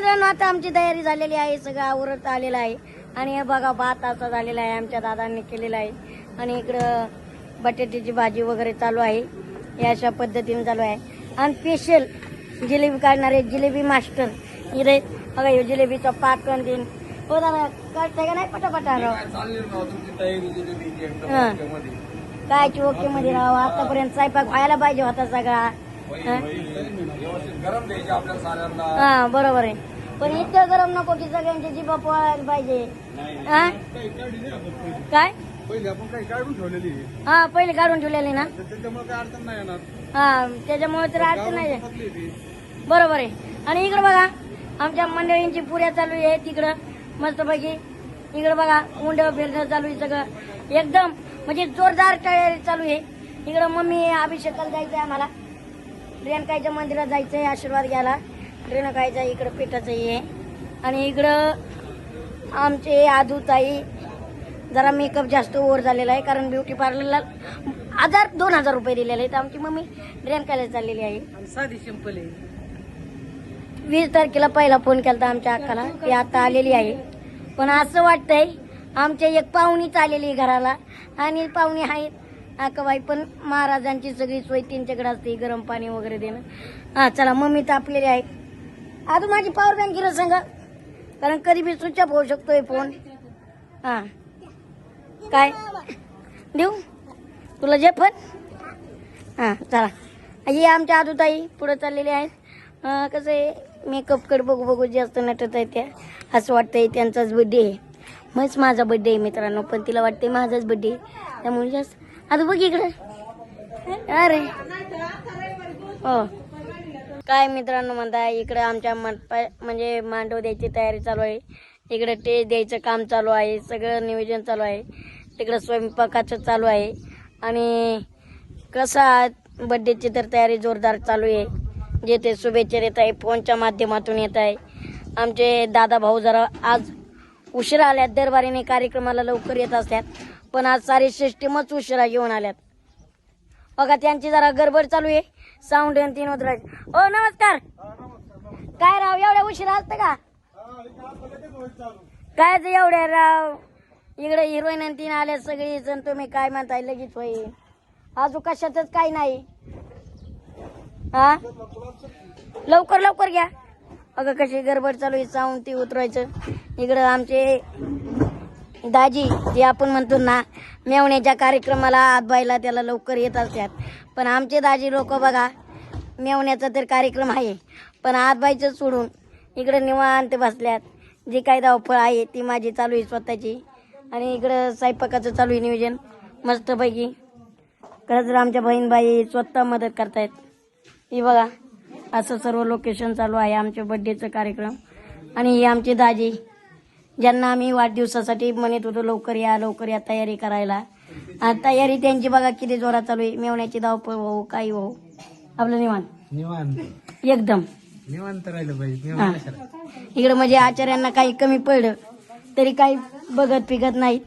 मित्रांनो आता आमची तयारी झालेली आहे सगळं आवरत आलेलं आहे. आणि हे बघा भात असा झालेला आहे आमच्या दादांनी केलेला आहे. आणि इकडं बटाट्याची भाजी वगैरे चालू आहे. या अशा पद्धतीने चालू आहे. आणि स्पेशल जिलेबी काढणारे जिलेबी मास्टर. इथे बघा हे जिलेबीचा पाकण देईन. हो दादा काढताय का नाही पटापटा राव हा. कायची ओके मध्ये राव आतापर्यंत स्वयंपाक व्हायला पाहिजे होता सगळा. हा? हा बरोबर आहे. पण इतकं गरम नको की सगळ्यांची जीभ पोळायला पाहिजे. हा? काय. हा पहिले काढून ठेवलेले ना. हा त्याच्यामुळे तर अडचण नाही. बरोबर आहे. आणि इकडं बघा आमच्या मंडळींची पुऱ्या चालू आहे तिकडं. मस्तपैकी. इकडं बघा उंड फिरणं चालू आहे सगळं. एकदम म्हणजे जोरदार तयारी चालू आहे. इकडं मम्मी अभिषेकाला जायचं आहे आम्हाला. रेणकाईच्या मंदिरात जायचं आहे आशीर्वाद घ्यायला. रेणकाईच्या इकडं पिठाचं हे. आहे. आणि इकडं आमचे आदूताई जरा मेकअप जास्त ओव्हर झालेला आहे कारण ब्युटी पार्लरला हजार दोन हजार रुपये दिलेले आहेत. आमची मम्मी रेणकायला चाललेली आहे. साधी सिंपल आहे. वीस तारखेला पहिला फोन केला आमच्या अक्काला. ती आता आलेली आहे. पण असं वाटतंय आमच्या एक पाहुणीच आलेली आहे घराला. आणि पाहुणी आहेत आकाबाई पण महाराजांची सगळी सोय त्यांच्याकडे असते गरम पाणी वगैरे देणं. हा चला मम्मी तापलेली आहे. आता माझी पॉवर बँक गेलं सांगा. कारण कधी बी स्विच ऑफ होऊ शकतोय फोन हा. काय? देऊ? तुला जे पण हां चला. ही आमच्या आदूताई पुढे चाललेली आहेत. कसं आहे मेकअपकडे बघू बघू जास्त नटत आहे त्या. असं वाटतंय त्यांचाच बड्डे आहे. मग माझा बड्डे आहे मित्रांनो पण तिला वाटते माझाच बड्डे आहे. त्यामुळे जास्त आता बघ इकडं अरे हो काय मित्रांनो म्हणता इकडे आमच्या मंडपा म्हणजे मांडव द्यायची तयारी चालू आहे. इकडे टेज द्यायचं काम चालू आहे. सगळं नियोजन चालू आहे. तिकडं स्वयंपाकाचं चालू आहे. आणि कसा बड्डेची तर तयारी जोरदार चालू आहे. जे ते शुभेच्छा येत आहे फोनच्या माध्यमातून येत आहे. आमचे दादा भाऊ जरा आज उशिरा आल्यात. दरबारीने कार्यक्रमाला लवकर येत असतात पण आज सारी सिस्टीमच उशिरा घेऊन आल्यात. बघा त्यांची जरा गडबड चालू आहे. साऊंड आणि तीन उतराय ओ नमस्कार. काय राव एवढ्या उशिरा असतं का? काय ते एवढ्या राव? इकडे हिरोईन आणि तीन आल्या सगळी जण तुम्ही काय म्हणताय? लगेच होईल अजून कशातच काही नाही. हा? लवकर लवकर घ्या. अगं कशी गडबड चालू आहे. साऊंड ती उतरायचं इकडं आमचे दाजी जे आपण म्हणतो ना मेवण्याच्या कार्यक्रमाला आतबाईला त्याला लवकर येत असतात. पण आमचे दाजी लोक बघा मेवण्याचा तर कार्यक्रम आहे. पण आतबाईचं सोडून इकडं निवांत बसल्यात. जी काही धावफळ आहे ती माझी चालू आहे स्वतःची. आणि इकडं स्वयंपाकाचं चालू आहे नियोजन. मस्तपैकी. खरंच तर आमच्या बहीणबाई स्वतः मदत करतायत. ही बघा असं सर्व लोकेशन चालू आहे आमच्या बड्डेचं कार्यक्रम. आणि ही आमची दाजी ज्यांना आम्ही वाढदिवसासाठी म्हणत होतो लवकर या लवकर या तयारी करायला. तयारी त्यांची बघा किती जोरात चालू आहे. मेवण्याची धावपळ हो काही हो आपलं निवांत. निवांत. एकदम. निवांत राहिलं पाहिजे. इकडं म्हणजे आचार्यांना काही कमी पडलं तरी काही बघत पिकत नाहीत.